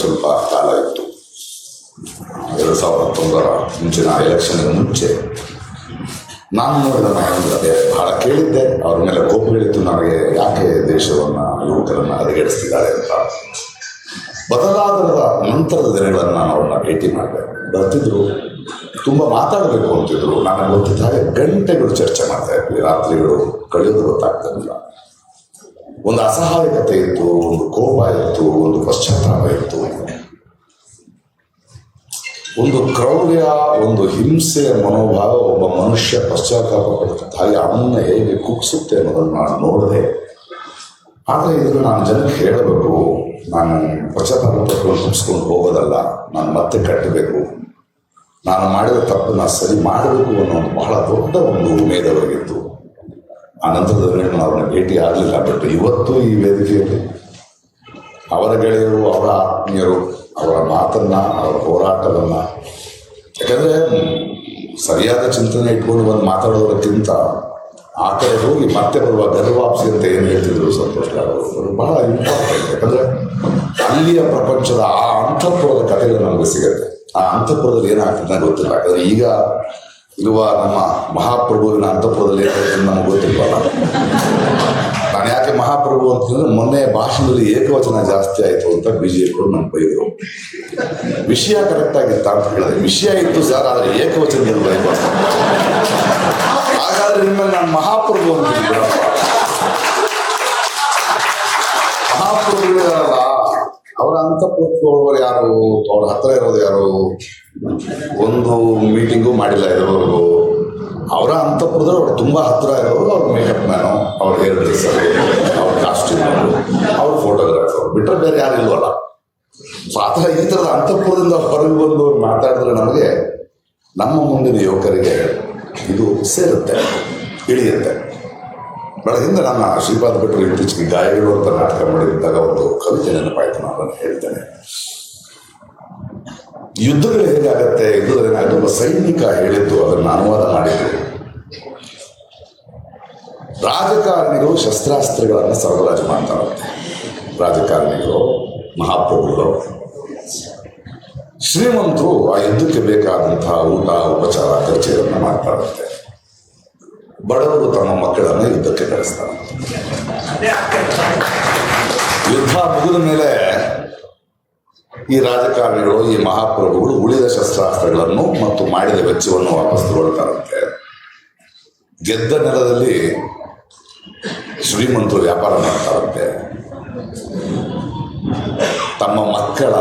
ಸ್ವಲ್ಪ ಕಾಲ ಇತ್ತು. ಎರಡು ಸಾವಿರದ ಹತ್ತೊಂಬತ್ತರ ಮುಂಚಿನ ಎಲೆಕ್ಷನ್ಗೆ ಮುಂಚೆ ನಾನು ನೋಡಿದ ನಾನು ಅದೇ ಬಹಳ ಕೇಳಿದ್ದೆ. ಅವ್ರ ಮೇಲೆ ಕೋಪಗಳಿತ್ತು ನನಗೆ ಯಾಕೆ ದೇಶವನ್ನು ಯುವಕರನ್ನು ಹದಗೆಡಿಸ್ತಿದ್ದಾರೆ ಅಂತ. ಬದಲಾದ ನಂತರದ ದಿನಗಳನ್ನು ನಾನು ಅವ್ರನ್ನ ಭೇಟಿ ಮಾಡಿದೆ. ಬರ್ತಿದ್ರು, ತುಂಬ ಮಾತಾಡಬೇಕು ಅಂತಿದ್ರು. ನನಗೆ ಗೊತ್ತಿದ್ದ ಹಾಗೆ ಗಂಟೆಗಳು ಚರ್ಚೆ ಮಾಡ್ತಾ ಇದ್ವಿ. ರಾತ್ರಿಗಳು ಕಳೆಯೋದು ಗೊತ್ತಾಗ್ತಿರಲಿಲ್ಲ ಒಂದು ಅಸಹಾಯಕತೆ ಇತ್ತು, ಒಂದು ಕೋಪ ಇತ್ತು, ಒಂದು ಪಶ್ಚಾತ್ತಾಪ ಇತ್ತು. ಒಂದು ಕ್ರೌರ್ಯ, ಒಂದು ಹಿಂಸೆಯ ಮನೋಭಾವ ಒಬ್ಬ ಮನುಷ್ಯ ಪಶ್ಚಾತ್ತಾಪ ಪಡುತ್ತೆ ಹಾಗೆ ಅನ್ನ ಹೇಗೆ ಕುಗ್ಸುತ್ತೆ ಅನ್ನೋದನ್ನು ನಾನು ನೋಡಿದೆ. ಆದರೆ ಇದನ್ನು ನಾನು ಜನಕ್ಕೆ ಹೇಳಬೇಕು, ನಾನು ಪಶ್ಚಾತ್ತಾಪ ಪಟ್ಕೊಂಡು ಕುಗ್ಸ್ಕೊಂಡು ಹೋಗೋದಲ್ಲ, ನಾನು ಮತ್ತೆ ಕಟ್ಟಬೇಕು. ನಾನು ಮಾಡಿದ ತಪ್ಪನ್ನ ಸರಿ ಮಾಡಬೇಕು ಅನ್ನೋ ಒಂದು ಬಹಳ ದೊಡ್ಡ ಒಂದು ಉಮೇದು ಅವರಿಗಿತ್ತು ಆ ನಂತರದ ದಿನಗಳು ಅವ್ರನ್ನ ಭೇಟಿ ಆಗಲಿಲ್ಲ ಬಟ್ ಇವತ್ತು ಈ ವೇದಿಕೆಯಲ್ಲಿ ಅವರ ಗೆಳೆಯರು, ಅವರ ಆತ್ಮೀಯರು, ಅವರ ಮಾತನ್ನ, ಅವರ ಹೋರಾಟವನ್ನ, ಯಾಕಂದ್ರೆ ಸರಿಯಾದ ಚಿಂತನೆ ಇಟ್ಕೊಂಡು ಬಂದು ಮಾತಾಡೋದಕ್ಕಿಂತ ಆ ಕಡೆ ಹೋಗಿ ಮತ್ತೆ ಬರುವ ಗರ್ವಾಪ್ಸಿ ಅಂತ ಏನು ಹೇಳ್ತಿದ್ರು ಸಂತೋಷ್ ಅವರು. ಬಹಳ ಇಂಪಾರ್ಟೆಂಟ್ ಯಾಕಂದ್ರೆ ಅಲ್ಲಿಯ ಪ್ರಪಂಚದ ಆ ಅಂತಃಪುರದ ಕಥೆಗಳು ನಮಗೆ ಸಿಗುತ್ತೆ. ಆ ಅಂತಃಪುರದಲ್ಲಿ ಏನಾಗ್ತದೆ ಗೊತ್ತಿಲ್ಲ. ಯಾಕಂದ್ರೆ ಈಗ ಇರುವ ನಮ್ಮ ಮಹಾಪ್ರಭುವಿನ ಅಂತಪುರದಲ್ಲಿ ನಮ್ಗೆ ಗೊತ್ತಿಲ್ಲ ನಾನು ಯಾಕೆ ಮಹಾಪ್ರಭು ಅಂತಂದ್ರೆ ಮೊನ್ನೆ ಭಾಷಣದಲ್ಲಿ ಏಕವಚನ ಜಾಸ್ತಿ ಆಯ್ತು ಅಂತ ಬಿ ಬಿಜೆಪಿ ನಮ್ಗೆ ಬೈದರು. ವಿಷಯ ಕರೆಕ್ಟ್ ಆಗಿತ್ತ ಅಂತ ಹೇಳಿದೆ ವಿಷಯ ಇತ್ತು ಸರ್ ಆದ್ರೆ ಏಕವಚನ ಹಾಗಾದ್ರೆ ನಿಮ್ಮಲ್ಲಿ ನಾನು ಮಹಾಪ್ರಭು ಅಂತ ಮಹಾಪ್ರಭುಗಳಲ್ಲ ಅವರ ಅಂತ ಹೋಗೋರು ಯಾರು? ಅವ್ರ ಹತ್ರ ಇರೋದು ಯಾರು? ಒಂದು ಮೀಟಿಂಗು ಮಾಡಿಲ್ಲ ಇರೋವರೆಗೂ ಅವರ ಅಂತಃಪುರದಲ್ಲಿ ಅವ್ರು ತುಂಬ ಹತ್ರ ಇರೋರು, ಅವ್ರ ಮೇಕಪ್ ಮ್ಯಾನು ಅವ್ರ ಹೇರ್ ಡ್ರೆಸ್ಸರು ಅವ್ರ ಕಾಸ್ಟ್ಯೂಮ್ ಅವ್ರ ಫೋಟೋಗ್ರಾಫರ್ ಬಿಟ್ಟರೆ ಬೇರೆ ಯಾರು ಇಲ್ವಲ್ಲ? ಸೊ ಆ ಥರ ಈ ಥರದ ಅಂತಪುರದಿಂದ ಹೊರಗೆ ಬಂದು ಮಾತಾಡಿದ್ರೆ ನಮಗೆ ನಮ್ಮ ಮುಂದಿನ ಯುವಕರಿಗೆ ಇದು ಸೇರುತ್ತೆ, ಇಳಿಯುತ್ತೆ. ಬೆಳ ಹಿಂದೆ ನನ್ನ ಶ್ರೀಪಾದ ಭಟ್ರು ಇತ್ತೀಚೆಗೆ ಗಾಯಗಳು ಅಂತ ನಾಟಕ ಮಾಡಿದ್ದಾಗ ಒಂದು ಕವಿತೆ ನೆನಪಾಯ್ತು ನಾನು ಹೇಳ್ತೇನೆ. ಯುದ್ಧಗಳು ಹೇಗಾಗತ್ತೆ? ಯುದ್ಧದಲ್ಲಿ ಒಬ್ಬ ಸೈನಿಕ ಹೇಳಿದ್ದು, ಅದನ್ನು ಅನುವಾದ ಮಾಡಿದ್ದು. ರಾಜಕಾರಣಿಗಳು ಶಸ್ತ್ರಾಸ್ತ್ರಗಳನ್ನು ಸರಬರಾಜು ಮಾಡ್ತಾರಂತೆ ರಾಜಕಾರಣಿಗಳು, ಮಹಾಪ್ರಭುಗಳು. ಶ್ರೀಮಂತರು ಆ ಯುದ್ಧಕ್ಕೆ ಬೇಕಾದಂತಹ ಊಟ, ಉಪಚಾರ ಖರ್ಚುಗಳನ್ನು ಮಾಡ್ತಾರಂತೆ. ಬಡವರು ತಮ್ಮ ಮಕ್ಕಳನ್ನು ಯುದ್ಧಕ್ಕೆ ಕಳಿಸ್ತಾರೆ ಯುದ್ಧ ಮುಗಿದ ಮೇಲೆ ಈ ರಾಜಕಾರಣಿಗಳು, ಈ ಮಹಾಪ್ರಭುಗಳು ಉಳಿದ ಶಸ್ತ್ರಾಸ್ತ್ರಗಳನ್ನು ಮತ್ತು ಮಾಡಿದ ವೆಚ್ಚವನ್ನು ವಾಪಸ್ ತಗೊಳ್ತಾರಂತೆ ಗೆದ್ದ ನೆಲದಲ್ಲಿ ಶ್ರೀಮಂತರು ವ್ಯಾಪಾರ ಮಾಡ್ತಾರಂತೆ ತಮ್ಮ ಮಕ್ಕಳ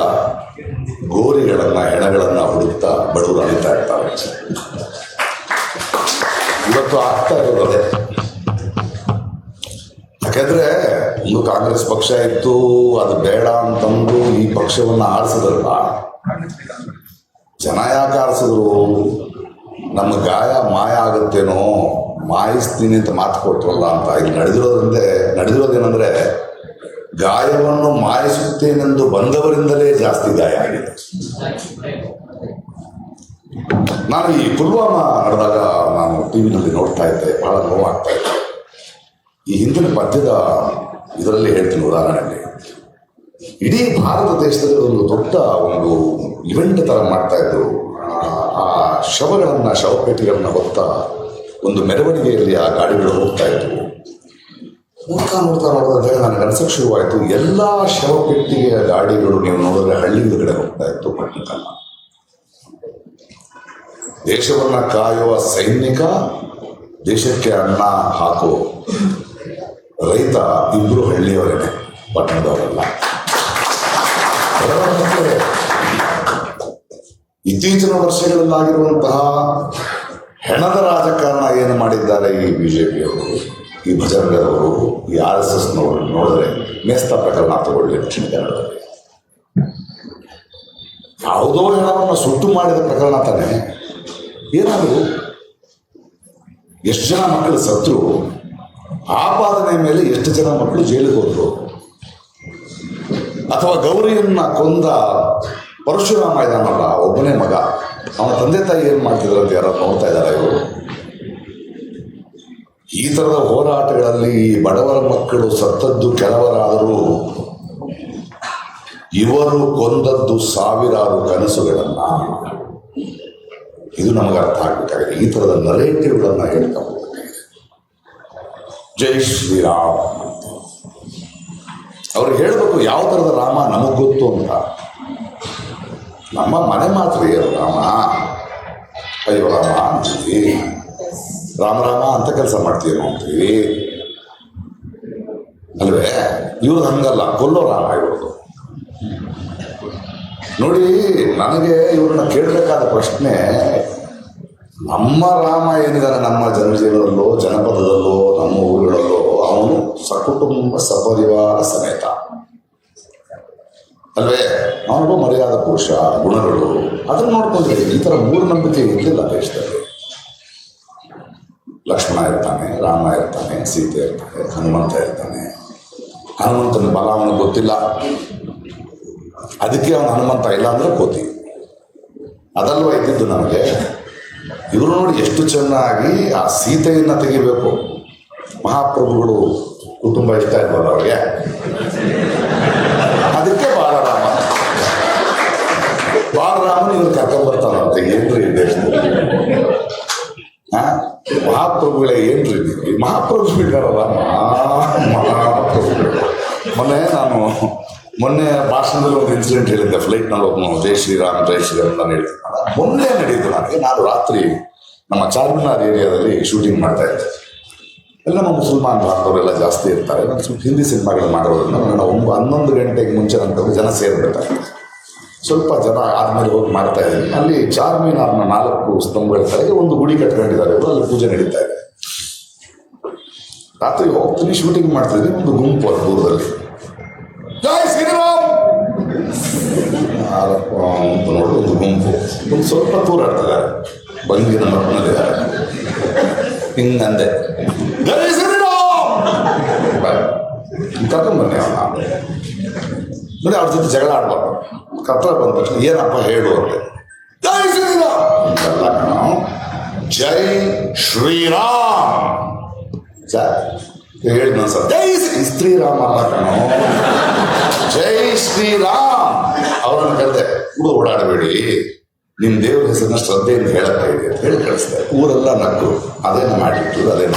ಗೋರಿಗಳನ್ನ, ಹೆಣಗಳನ್ನ ಹುಡುಕ್ತಾ ಬಡವರು ಅಳಿತಾ ಇರ್ತಾರೆ ಇವತ್ತು ಆಗ್ತಾ ಇರೋದು ಯಾಕಂದ್ರೆ ಒಂದು ಕಾಂಗ್ರೆಸ್ ಪಕ್ಷ ಇತ್ತು, ಅದು ಬೇಡ ಅಂತಂದು ಈ ಪಕ್ಷವನ್ನ ಆರಿಸಿದ್ರಲ್ಲ, ಜನ ಯಾಕೆ ಆರಿಸಿದ್ರು? ನಮ್ಮ ಗಾಯ ಮಾಯ ಆಗುತ್ತೇನೋ, ಮಾಯಿಸ್ತೀನಿ ಅಂತ ಮಾತು ಕೊಟ್ರಲ್ಲ ಅಂತ. ಇಲ್ಲಿ ನಡೆದಿರೋದ್ರಿಂದ ನಡೆದಿರೋದೇನಂದ್ರೆ, ಗಾಯವನ್ನು ಮಾಯಿಸುತ್ತೇನೆಂದು ಬಂದವರಿಂದಲೇ ಜಾಸ್ತಿ ಗಾಯ ಆಗಿದೆ. ನಾನು ಈ ಪುಲ್ವಾಮಾ ನಡೆದಾಗ ನಾನು ಟಿ ವಿನಲ್ಲಿ ನೋಡ್ತಾ ಇದ್ದೆ, ಬಹಳ ನೋವಾಗ್ತಾ ಇತ್ತು. ಈ ಹಿಂದಿನ ಪದ್ಯದ ಇದರಲ್ಲಿ ಹೇಳ್ತೀನಿ ಉದಾಹರಣೆಗೆ. ಇಡೀ ಭಾರತ ದೇಶದಲ್ಲಿ ಒಂದು ದೊಡ್ಡ ಒಂದು ಇವೆಂಟ್ ತರ ಮಾಡ್ತಾ ಇದ್ರು. ಆ- ಶವಗಳನ್ನು, ಶವಪೇಟಿಗಳನ್ನ ಹೊತ್ತ ಒಂದು ಮೆರವಣಿಗೆಯಲ್ಲಿ ಆ ಗಾಡಿಗಳು ಹೋಗ್ತಾ ಇದ್ವು. ನೋಡ್ತಾ ನೋಡ್ತಾ ನೋಡ್ತಾ ಹೇಳಿ ನನಗೆ ಅನ್ಸಕ್ಕೆ ಶುರುವಾಯಿತು. ಎಲ್ಲ ಶವಪೆಟ್ಟಿಗೆಯ ಗಾಡಿಗಳು ನೀವು ನೋಡಿದ್ರೆ ಹಳ್ಳಿಗಳ ಕಡೆ ಹೋಗ್ತಾ ಇತ್ತು, ಪಟ್ಟಣಕ್ಕಲ್ಲ. ದೇಶವನ್ನ ಕಾಯುವ ಸೈನಿಕ, ದೇಶಕ್ಕೆ ಅನ್ನ ಹಾಕೋ ರೈತ ಇಬ್ರು ಹಳ್ಳಿಯವರೇನೆ, ಪಟ್ಟಣದವರಲ್ಲ. ಇತ್ತೀಚಿನ ವರ್ಷಗಳಲ್ಲಾಗಿರುವಂತಹ ಹೆಣದ ರಾಜಕಾರಣ ಏನು ಮಾಡಿದ್ದಾರೆ ಈ ಬಿಜೆಪಿಯವರು ಈ ಭಜರಂಗದವರು, ಈ ಆರ್ ಎಸ್ ಎಸ್ ನೋಡಿದ್ರೆ ಮೇಸ್ತಾ ಪ್ರಕರಣ ತಗೊಳ್ಳಿ ದಕ್ಷಿಣ ಕನ್ನಡದಲ್ಲಿ ಯಾವುದೋ ಹೆಣವನ್ನು ಸುಟ್ಟು ಮಾಡಿದ ಪ್ರಕರಣ ತಾನೆ ಏನಾದರೂ ಎಷ್ಟು ಜನ ಮಕ್ಕಳು ಸತ್ರು ಆಪಾದನೆ ಮೇಲೆ ಎಷ್ಟು ಜನ ಮಕ್ಕಳು ಜೈಲಿಗೆ ಹೋದ್ರು? ಅಥವಾ ಗೌರಿಯನ್ನ ಕೊಂದ ಪರಶುರಾಮ ಇದಾನಲ್ಲ ಒಬ್ಬನೇ ಮಗ, ಅವನ ತಂದೆ ತಾಯಿ ಏನು ಮಾಡ್ತಿದ್ರು ಅಂತ ಯಾರು ನೋಡ್ತಾ ಇದ್ದಾರೆ ಇವರು? ಈ ತರದ ಹೋರಾಟಗಳಲ್ಲಿ ಬಡವರ ಮಕ್ಕಳು ಸತ್ತದ್ದು ಕೆಲವರಾದರೂ, ಇವರು ಕೊಂದದ್ದು ಸಾವಿರಾರು ಕನಸುಗಳನ್ನ ಇದು ನಮಗೆ ಅರ್ಥ ಆಗ್ಬೇಕಾಗಿದೆ. ಈ ತರದ ನರೇಟಿವ್ಗಳನ್ನು ಹೇಳ್ತಾ ಹೋಗ್ಬೇಕಾಗಿದೆ ಜೈ ಶ್ರೀರಾಮ್ ಅಂತ. ಅವ್ರು ಹೇಳಬೇಕು ಯಾವ ಥರದ ರಾಮ ನಮಗ್ ಗೊತ್ತು ಅಂತ. ನಮ್ಮ ಮನೆ ಮಾತ್ರ ರಾಮ? ಅಯ್ಯೋ ರಾಮ ಅಂತೀವಿ ರಾಮ ರಾಮ ಅಂತ ಕೆಲಸ ಮಾಡ್ತೀವಿ ಅಂತೀವಿ ಅಲ್ವೇ? ಇವ್ರದ್ದು ಹಂಗಲ್ಲ. ಕೊಲ್ಲೋ ರಾಮ ಇವ್ರದ್ದು ನೋಡಿ, ನನಗೆ ಇವ್ರನ್ನ ಕೇಳಬೇಕಾದ ಪ್ರಶ್ನೆ, ನಮ್ಮ ರಾಮ ಏನಿದ್ದಾರೆ ನಮ್ಮ ಜನಜೀವನದಲ್ಲೋ, ಜನಪದದಲ್ಲೋ, ನಮ್ಮ ಊರುಗಳಲ್ಲೋ, ಅವನು ಸಕುಟುಂಬ ಸಪರಿವಾರ ಸಮೇತ. ಅಲ್ವೇ? ಅವನೊಬ್ಬ ಮರ್ಯಾದ ಪುರುಷ, ಗುಣಗಳು. ಅದನ್ನ ನೋಡ್ಕೊಂಡ್ರೆ ಈ ಥರ ಮೂಢನಂಬಿಕೆ ಇರಲಿಲ್ಲ ದೇಶದಲ್ಲಿ. ಲಕ್ಷ್ಮಣ ಇರ್ತಾನೆ, ರಾಮ ಇರ್ತಾನೆ, ಸೀತೆ ಇರ್ತಾನೆ, ಹನುಮಂತ ಇರ್ತಾನೆ. ಹನುಮಂತನ ಬಲ ಅವನಿಗೆ ಗೊತ್ತಿಲ್ಲ. ಅದಕ್ಕೆ ಅವನು ಹನುಮಂತ ಇಲ್ಲ ಅಂದ್ರೆ ಕೋತಿ. ಅದಲ್ವ ಇದ್ದಿದ್ದು ನಮಗೆ? ಇವರು ನೋಡಿ ಎಷ್ಟು ಚೆನ್ನಾಗಿ ಆ ಸೀತೆಯನ್ನು ತೆಗಿಬೇಕು. ಮಹಾಪ್ರಭುಗಳು ಕುಟುಂಬ ಇಷ್ಟ ಇರ್ಬೋದು ಅವ್ರಿಗೆ? ಅದಕ್ಕೆ ಬಾಲರಾಮ. ಬಾಲರಾಮನ ಇವ್ರು ಕರ್ಕೊಂಡ್ಬರ್ತಾನಂತೆ ಏನ್ರಿ ದೇಶದಲ್ಲಿ ಮಹಾಪ್ರಭುಗಳೇ ಏನ್ರಿ ಮಹಾಪ್ರಭು ಬಿಟ್ಟಾರಲ್ಲ ಮಹಾ- ಮಹಾಪ್ರಭುಗಳು. ಮೊನ್ನೆ ನಾನು ಮೊನ್ನೆ ಭಾಷಣದಲ್ಲಿ ಒಂದು ಇನ್ಸಿಡೆಂಟ್ ಹೇಳಿದ್ದೆ ಫ್ಲೈಟ್ನಲ್ಲಿ ಒಬ್ಬನು ಜೈ ಶ್ರೀರಾಮ್ ಜೈ ಶ್ರೀರಾಮ್ ನಾನು ಹೇಳ್ತೀನಿ. ಮೊನ್ನೆ ನಡೀತು ನನಗೆ ನಾನು ರಾತ್ರಿ ನಮ್ಮ ಚಾರ್ಮಿನಾರ್ ಏರಿಯಾದಲ್ಲಿ ಶೂಟಿಂಗ್ ಮಾಡ್ತಾ ಇದ್ದೆ. ಎಲ್ಲ ನಮ್ಮ ಮುಸಲ್ಮಾನ್ ಬಾಂಧವರೆಲ್ಲ ಜಾಸ್ತಿ ಇರ್ತಾರೆ, ನಾನು ಸ್ವಲ್ಪ ಹಿಂದಿ ಸಿನಿಮಾಗಳು ಮಾಡೋದ್ರಿಂದ ನಾನು ಒಂದು ಹನ್ನೊಂದು ಗಂಟೆಗೆ ಮುಂಚೆ ನಂತರ ಜನ ಸೇರ್ಬಿಡ್ತಾರೆ ಸ್ವಲ್ಪ ಜನ ಆದ್ಮೇಲೆ ಹೋಗಿ ಮಾಡ್ತಾ ಇದ್ದೀನಿ ಅಲ್ಲಿ ಚಾರ್ಮಿನಾರ್ನ ನಾಲ್ಕು ಸ್ತಂಭಗಳ ಒಂದು ಗುಡಿ ಕಟ್ಕೊಂಡಿದ್ದಾರೆ ಅಲ್ಲಿ ಪೂಜೆ ನಡೀತಾ ಇದೆ. ರಾತ್ರಿ ಹೋಗ್ತೀನಿ ಶೂಟಿಂಗ್ ಮಾಡ್ತಿದ್ದೀನಿ, ಒಂದು ಗುಂಪು ಅಲ್ಲಿ ದೂರದಲ್ಲಿ. ಜೈ ಶ್ರೀರಾಮ್ ಅಂತ ನೋಡಿ ಒಂದು ಗುಂಪು ಒಂದು ಸ್ವಲ್ಪ ದೂರ ಬಂಗಿ ನಮ್ಮ ಮಕ್ಕಳಲ್ಲಿದ್ದಾರೆ ಹಿಂಗಂದೆ ಜೈ ಶ್ರೀರಾಮ್ ಕರ್ಕೊಂಡ್ಬನ್ನಿ ಅವನ ನೋಡಿ ಅವ್ರ ಜೊತೆ ಜಗಳ ಆಡ್ಬಾರ್ದು. ಕತ್ರ ಬಂದ ತಕ್ಷಣ ಏನಪ್ಪ ಹೇಳು ಅಂತೆ ಜೈ ಶ್ರೀರಾಮ್. ಜೈ ಶ್ರೀರಾಮ್ ಜೈ ಹೇಳಿ ನಾನು ಸರ್ ಜೈ ಶ್ರೀ ಶ್ರೀರಾಮ್ ಕಣೋ. ಜೈ ಶ್ರೀರಾಮ್. ಅವ್ರನ್ನ ಕರೆದೆ ಕೂಡ ಓಡಾಡಬೇಡಿ. ನಿಮ್ ದೇವ್ರ ಹೆಸರನ್ನ ಶ್ರದ್ಧೆಯಿಂದ ಹೇಳತ್ತಾ ಇದೆ ಅಂತ ಹೇಳಿ ಕಳಿಸ್ದೆ. ಊರೆಲ್ಲ ನಕ್ಕು ಅದೇನ ಮಾಡಿತ್ತು ಅದೇನ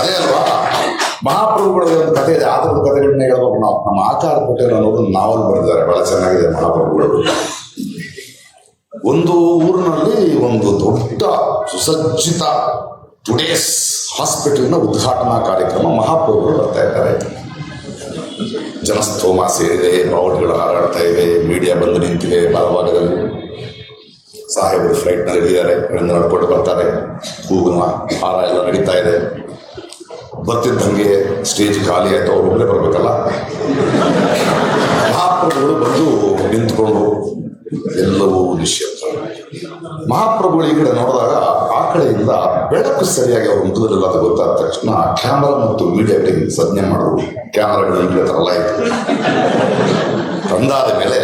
ಅದೇ ಅಲ್ವಾ? ಮಹಾಪ್ರಭುಗಳ ಒಂದು ಕಥೆ ಇದೆ. ಆತರ ಕಥೆಗಳನ್ನ ಹೇಳ್ಬೇಕು ನಾವು. ನಮ್ಮ ಆಚಾರ ಪಟೇಲ್ ಅನ್ನೋದು ನಾವಲ್ ಬರೆದಿದ್ದಾರೆ. ಬಹಳ ಚೆನ್ನಾಗಿದೆ ಮಹಾಪ್ರಭುಗಳು. ಒಂದು ಊರಿನಲ್ಲಿ ಒಂದು ದೊಡ್ಡ ಸುಸಜ್ಜಿತ ಟುಡೇಸ್ ಹಾಸ್ಪಿಟಲ್ನ ಉದ್ಘಾಟನಾ ಕಾರ್ಯಕ್ರಮ ಮಹಾಪ್ರಭುಗಳು ಬರ್ತಾ ಇದ್ದಾರೆ. ಜನಸ್ತೋಮ ಸೇರಿದೆ, ಬಾವುಟಗಳು ಹಾರಾಡ್ತಾ ಇವೆ, ಮೀಡಿಯಾ ಬಂದು ನಿಂತಿದೆ ಬಲಭಾಗದಲ್ಲಿ. ಸಾಹೇಬರು ಫ್ಲೈಟ್ನಲ್ಲಿ ಇದ್ದಾರೆ ನಡ್ಕೊಂಡು ಬರ್ತಾರೆ ಹೂವಿನ ಹಾರ ಎಲ್ಲ ನಡೀತಾ ಇದೆ. ಬರ್ತಿದ್ದಂಗೆ ಸ್ಟೇಜ್ ಖಾಲಿ ಆಯ್ತು, ಅವ್ರು ಒಬ್ಬರೇ ಬರ್ಬೇಕಲ್ಲ? ಮಹಾಪ್ರಭುಗಳು ಬಂದು ನಿಂತ್ಕೊಂಡು ಎಲ್ಲವೂ ನಿಶ್ಚಿತ ಮಹಾಪ್ರಭುಗಳು ಈ ಕಡೆ ನೋಡಿದಾಗ ಕಡೆಯಿಂದ ಬೆಳಕು ಸರಿಯಾಗಿ ಅವ್ರ ಮುಖದಲ್ಲಿಲ್ಲ ಅದು ಗೊತ್ತಾದ ತಕ್ಷಣ ಕ್ಯಾಮರಾ ಮತ್ತು ಮೀಡಿಯಾ ಟೀಮ್ ಸಜ್ಞೆ ಮಾಡೋದು ಕ್ಯಾಮರಾಗಳು ಈಗ ಥರ ಇತ್ತು ತಂದಾದ ಮೇಲೆ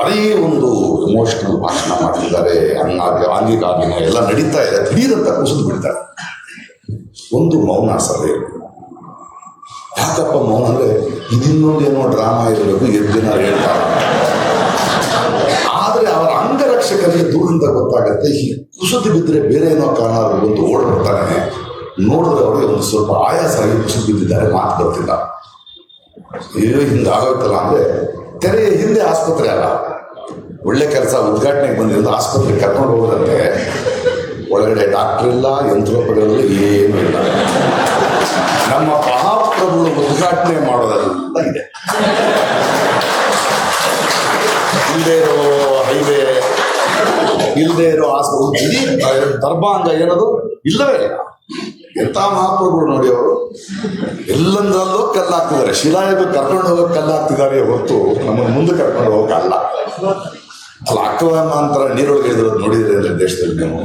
ಅದೇ ಒಂದು ಎಮೋಷನಲ್ ಭಾಷಣ ಮಾಡ್ತಿದ್ದಾರೆ. ಹಂಗಾಗಿ ಆಂಗಿಕಾಗಿನ ಎಲ್ಲ ನಡೀತಾ ಇದೆ. ದಿಢೀರಂತ ಕುಸಿದು ಬಿಡ್ತಾರೆ. ಒಂದು ಮೌನ ಸಭೆ. ಯಾಕಪ್ಪ ಮೌನ ಅಂದ್ರೆ ಇದಿನ್ನೊಂದು ಏನೋ ಡ್ರಾಮಾ ಇರಬೇಕು ಎದ್ದಿನ ದಿನ ಹೇಳ್ತಾರೆ. ಆದರೆ ಅವರ ಅಂಗರಕ್ಷಕರಿಗೆ ದೂರದಿಂದ ಗೊತ್ತಾಗುತ್ತೆ ಈ ಕುಸಿದು ಬಿದ್ದರೆ ಬೇರೆ ಏನೋ ಕಾರಣ ಬಂದು ಓಡ್ ನೋಡಿದ್ರೆ ಅವರಿಗೆ ಒಂದು ಸ್ವಲ್ಪ ಆಯಾಸ ಆಗಿ ಕುಸಿದು ಬಿದ್ದಿದ್ದಾರೆ, ಮಾತು ಬರ್ತಿಲ್ಲ. ಅಯ್ಯೋ ಹಿಂಗಾಗೋಯ್ತಲ್ಲ ಅಂದರೆ ತೆರೆಯ ಹಿಂದೆ ಆಸ್ಪತ್ರೆ ಅಲ್ಲ. ಒಳ್ಳೆ ಕೆಲಸ ಉದ್ಘಾಟನೆಗೆ ಬಂದಿರೋದು ಆಸ್ಪತ್ರೆಗೆ ಕರ್ಕೊಂಡು ಹೋಗೋದಂತೆ. ಒಳಗಡೆ ಡಾಕ್ಟರ್ ಇಲ್ಲ, ಯಂತ್ರೋಪಕರಣಗಳು ಏನೂ ಇಲ್ಲ. ನಮ್ಮ ಮಹಾಪ್ರಭುಗಳು ಉದ್ಘಾಟನೆ ಮಾಡೋದೆಲ್ಲ ಇದೆ. ಇಲ್ಲದೆ ಇರೋ ಆಸ್ಪತ್ರೆ ಇಡೀ ದರ್ಭಾಂಗ ಏನದು? ಇಲ್ಲವೇ ಇಲ್ಲ. ಎಂತ ಮಹಾಪ್ರಭುಗಳು ನೋಡಿ ಅವರು? ಎಲ್ಲಂದ್ರಲ್ಲೂ ಕಲ್ಲಾಗ್ತಿದ್ದಾರೆ. ಶಿಲಾಯದು ಕರ್ಕೊಂಡು ಹೋಗೋ ಕಲ್ಲಾಗ್ತಿದ್ದಾರೆ ಹೊರತು ನಮ್ಮನ್ನು ಮುಂದೆ ಕರ್ಕೊಂಡು ಹೋಗಲ್ಲ. ಅಲ್ಲ ಅಕ್ರಮಾಂತರ ನೀರೊಳಗೆ ಇರೋದು ನೋಡಿದ್ರೆ ದೇಶದಲ್ಲಿ ನೀವು.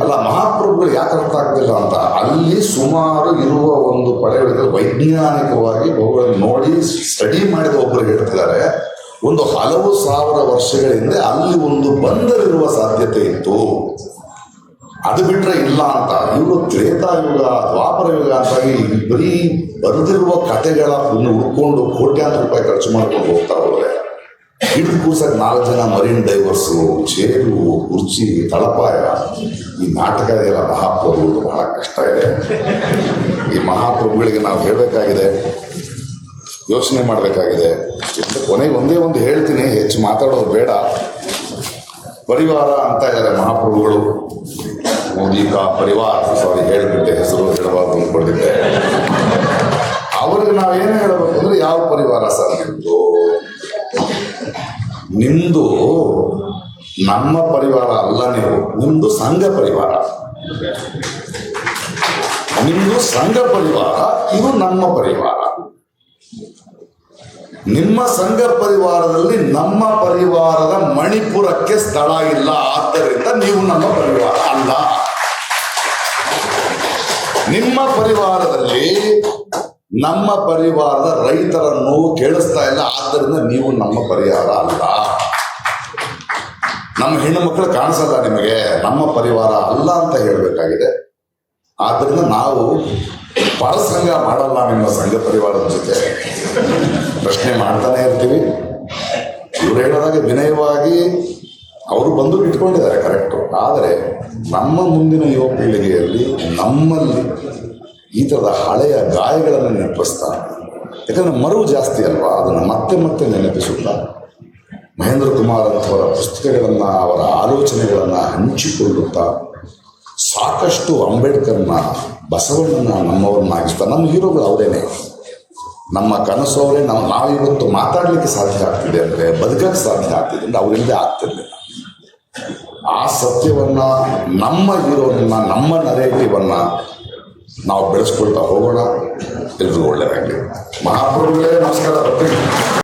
ಅಲ್ಲ, ಮಹಾಪ್ರಭುಗಳು ಯಾಕೆ ಅರ್ಥ ಆಗ್ತಿಲ್ಲ ಅಂತ? ಅಲ್ಲಿ ಸುಮಾರು ಇರುವ ಒಂದು ಪಡೆಗಳಿಗೆ ವೈಜ್ಞಾನಿಕವಾಗಿ ಅವುಗಳನ್ನು ನೋಡಿ ಸ್ಟಡಿ ಮಾಡಿದ ಒಬ್ಬರು ಹೇಳ್ತಿದ್ದಾರೆ. ಒಂದು ಹಲವು ಸಾವಿರ ವರ್ಷಗಳ ಹಿಂದೆ ಅಲ್ಲಿ ಒಂದು ಬಂದರಿರುವ ಸಾಧ್ಯತೆ ಇತ್ತು. ಅದು ಬಿಟ್ರೆ ಇಲ್ಲ ಅಂತ. ಇವರು ತ್ರೇತಾಯುಗ ದ್ವಾಪರ ಯುಗ ಅಂತಾಗಿ ಬರೀ ಬರೆದಿರುವ ಕಥೆಗಳ ಇನ್ನು ಹುಡ್ಕೊಂಡು ಕೋಟ್ಯಾಂತರ ರೂಪಾಯಿ ಖರ್ಚು ಮಾಡ್ಕೊಂಡು ಹೋಗ್ತಾ ಹೋದ್ರೆ, ಹಿಡಿದು ನಾಲ್ಕು ಜನ ಮರಿನ್ ಡೈವರ್ಸು ಚೇರು, ಕುರ್ಚಿ, ತಳಪಾಯ, ಈ ನಾಟಕ ಇದೆಯಲ್ಲ ಮಹಾಪ್ರಭುಗಳು ಬಹಳ ಕಷ್ಟ ಇದೆ. ಈ ಮಹಾಪ್ರಭುಗಳಿಗೆ ನಾವು ಹೇಳಬೇಕಾಗಿದೆ ಯೋಚನೆ ಮಾಡಬೇಕಾಗಿದೆ. ಕೊನೆಗೆ ಒಂದೇ ಒಂದು ಹೇಳ್ತೀನಿ, ಹೆಚ್ಚು ಮಾತಾಡೋದು ಬೇಡ. ಪರಿವಾರ ಅಂತ ಇದ್ದಾರೆ ಮಹಾಪ್ರಭುಗಳು. ಮೋದಿ ಕಾ ಪರಿವಾರ, ಸಾರಿ, ಹೇಳಿಬಿಟ್ಟೆ, ಹೆಸರು ಹೇಳಬಾರ್ದು ಅಂದ್ಕೊಂಡಿದ್ದೆ ಅವ್ರಿಗೆ ನಾವೇನು ಹೇಳಬೇಕು ಅಂದ್ರೆ ಯಾವ ಪರಿವಾರ ಸರ್ ನಿಮ್ದು? ನಿಮ್ದು ನಮ್ಮ ಪರಿವಾರ ಅಲ್ಲ ನೀವು, ನಿಮ್ದು ಸಂಘ ಪರಿವಾರ. ನಿಮ್ದು ಸಂಘ ಪರಿವಾರ, ಇದು ನಮ್ಮ ಪರಿವಾರ. ನಿಮ್ಮ ಸಂಘ ಪರಿವಾರದಲ್ಲಿ ನಮ್ಮ ಪರಿವಾರದ ಮಣಿಪುರಕ್ಕೆ ಸ್ಥಳ ಇಲ್ಲ. ಆದ್ದರಿಂದ ನೀವು ನಮ್ಮ ಪರಿವಾರ ಅಲ್ಲ. ನಿಮ್ಮ ಪರಿವಾರದಲ್ಲಿ ನಮ್ಮ ಪರಿವಾರದ ರೈತರ ನೋವು ಕೇಳಿಸ್ತಾ ಇಲ್ಲ. ಆದ್ದರಿಂದ ನೀವು ನಮ್ಮ ಪರಿವಾರ ಅಲ್ಲ. ನಮ್ಮ ಹೆಣ್ಣು ಮಕ್ಕಳು ಕಾಣಿಸಲ್ಲ ನಿಮಗೆ. ನಮ್ಮ ಪರಿವಾರ ಅಲ್ಲ ಅಂತ ಹೇಳಬೇಕಾಗಿದೆ. ಆದ್ದರಿಂದ ನಾವು ಪರಸಂಗ ಮಾಡಲ್ಲ ನಿಮ್ಮ ಸಂಘ ಪರಿವಾರದ ಜೊತೆ. ಪ್ರಶ್ನೆ ಮಾಡ್ತಾನೆ ಇರ್ತೀವಿ. ಇವ್ರು ಹೇಳೋದಾಗೆ ವಿನಯವಾಗಿ ಅವರು ಬಂದು ಇಟ್ಕೊಂಡಿದ್ದಾರೆ ಕರೆಕ್ಟು ಆದರೆ ನಮ್ಮ ಮುಂದಿನ ಯುವ ಪೀಳಿಗೆಯಲ್ಲಿ ನಮ್ಮಲ್ಲಿ ಈ ಥರದ ಹಳೆಯ ಗಾಯಗಳನ್ನು ನೆನಪಿಸ್ತಾ ಯಾಕಂದರೆ ಮರು ಜಾಸ್ತಿ ಅಲ್ವಾ? ಅದನ್ನು ಮತ್ತೆ ಮತ್ತೆ ನೆನಪಿಸುತ್ತಾ? ಮಹೇಂದ್ರ ಕುಮಾರ್ ಅಂತವರ ಪುಸ್ತಕಗಳನ್ನು, ಅವರ ಆಲೋಚನೆಗಳನ್ನು ಹಂಚಿಕೊಳ್ಳುತ್ತಾ? ಸಾಕಷ್ಟು ಅಂಬೇಡ್ಕರ್ನ ಬಸವಣ್ಣನ ನಮ್ಮವ್ರನ್ನಾಗಿಸ್ತಾ, ನಮ್ಮ ಹೀರೋಗಳು ಅವರೇನೆ. ನಮ್ಮ ಕನಸು ಅವರೇ ನಾವು ನಾವಿವತ್ತು ಮಾತಾಡಲಿಕ್ಕೆ ಸಾಧ್ಯ ಆಗ್ತಿದೆ ಅಂದರೆ, ಬದುಕಕ್ಕೆ ಸಾಧ್ಯ ಆಗ್ತಿದೆ ಅಂದರೆ ಅವರಿಂದೇ ಆಗ್ತಿರ್ಲಿಲ್ಲ. ಆ ಸತ್ಯವನ್ನ, ನಮ್ಮ ಹೀರೋನನ್ನ, ನಮ್ಮ ನರೇಟಿವನ್ನ ನಾವು ಬೆಳೆಸ್ಕೊಳ್ತಾ ಹೋಗೋಣ. ಎಲ್ರಿಗೂ ಒಳ್ಳೆಯದಾಗಲಿ ಮಹಾಪ್ರಭುಗಳೇ